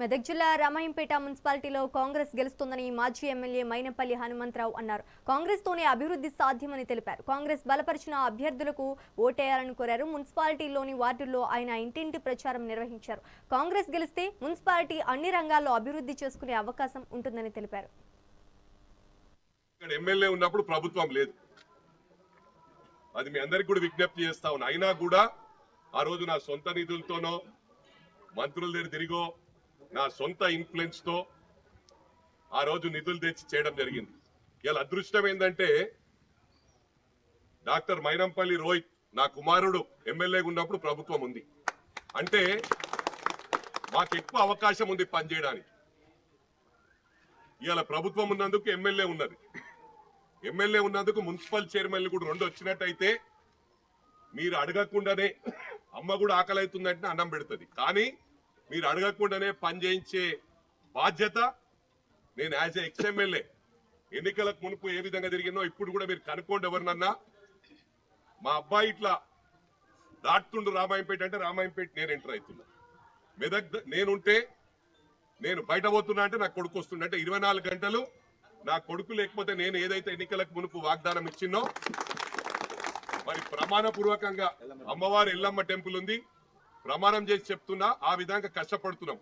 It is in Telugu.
మెదక్ జిల్లా రామాయంపేట మున్సిపాలిటీలో కాంగ్రెస్ గెలుస్తుందని మాజీ ఎమ్మెల్యే మైనపల్లి హనుమంతరావు అన్నారు. కాంగ్రెస్ తోనే అభివృద్ధి సాధ్యమని తెలిపారు. కాంగ్రెస్ బలపరిచిన అభ్యర్థులకు ఓటేయాలని కోరారు. మున్సిపాలిటీలోని వార్డుల్లో ఆయన ఇంటింటి ప్రచారం నిర్వహించారు. కాంగ్రెస్ గెలిస్తే మున్సిపాలిటీ అన్ని రంగాల్లో అభివృద్ధి చేసుకునే అవకాశం ఉంటుందని తెలిపారు. ఎమ్మెల్యే ఉన్నప్పుడు ప్రభుత్వం లేదు. అది మీ అందరికి కూడా విజ్ఞప్తి చేస్తా ఉన్నా. అయినా కూడా ఆ రోజు నా సొంత నిధులతోనో మంత్రుల దగ్గర తిరిగో నా సొంత ఇన్ఫ్లుయెన్స్తో ఆ రోజు నిధులు తెచ్చి చేయడం జరిగింది. ఇలా అదృష్టం ఏంటంటే డాక్టర్ మైనంపల్లి రోహిత్ నా కుమారుడు ఎమ్మెల్యేగా ఉన్నప్పుడు ప్రభుత్వం ఉంది. అంటే మాకు ఎక్కువ అవకాశం ఉంది పనిచేయడానికి. ఇవాళ ప్రభుత్వం ఉన్నందుకు ఎమ్మెల్యే ఉన్నది. ఎమ్మెల్యే ఉన్నందుకు మున్సిపల్ చైర్మన్లు కూడా రెండు వచ్చినట్టయితే మీరు అడగకుండానే అమ్మ కూడా ఆకలి అవుతుందంటే అన్నం పెడుతుంది. కానీ మీరు అడగకుండానే పని చేయించే బాధ్యత నేను యాజ్ ఎక్స్ ఎన్నికలకు మునుపు ఏ విధంగా జరిగిందో ఇప్పుడు కూడా మీరు కనుక్కోండి ఎవరినన్నా. మా అబ్బాయి ఇట్లా దాటుతుండు రామాయంపేట అంటే రామాయంపేట నేను ఎంటర్ అవుతున్నా. మెదక్ నేనుంటే నేను బయట పోతున్నా అంటే నా కొడుకు వస్తుండే. అంటే ఇరవై నాలుగు గంటలు నా కొడుకు లేకపోతే నేను ఏదైతే ఎన్నికలకు మునుపు వాగ్దానం ఇచ్చినో మరి ప్రమాణపూర్వకంగా అమ్మవారు అమ్మవారి ఎల్లమ్మ టెంపుల్ ఉంది. ప్రమాణం చేసి చెప్తున్నా ఆ విధంగా కష్టపడుతున్నాం.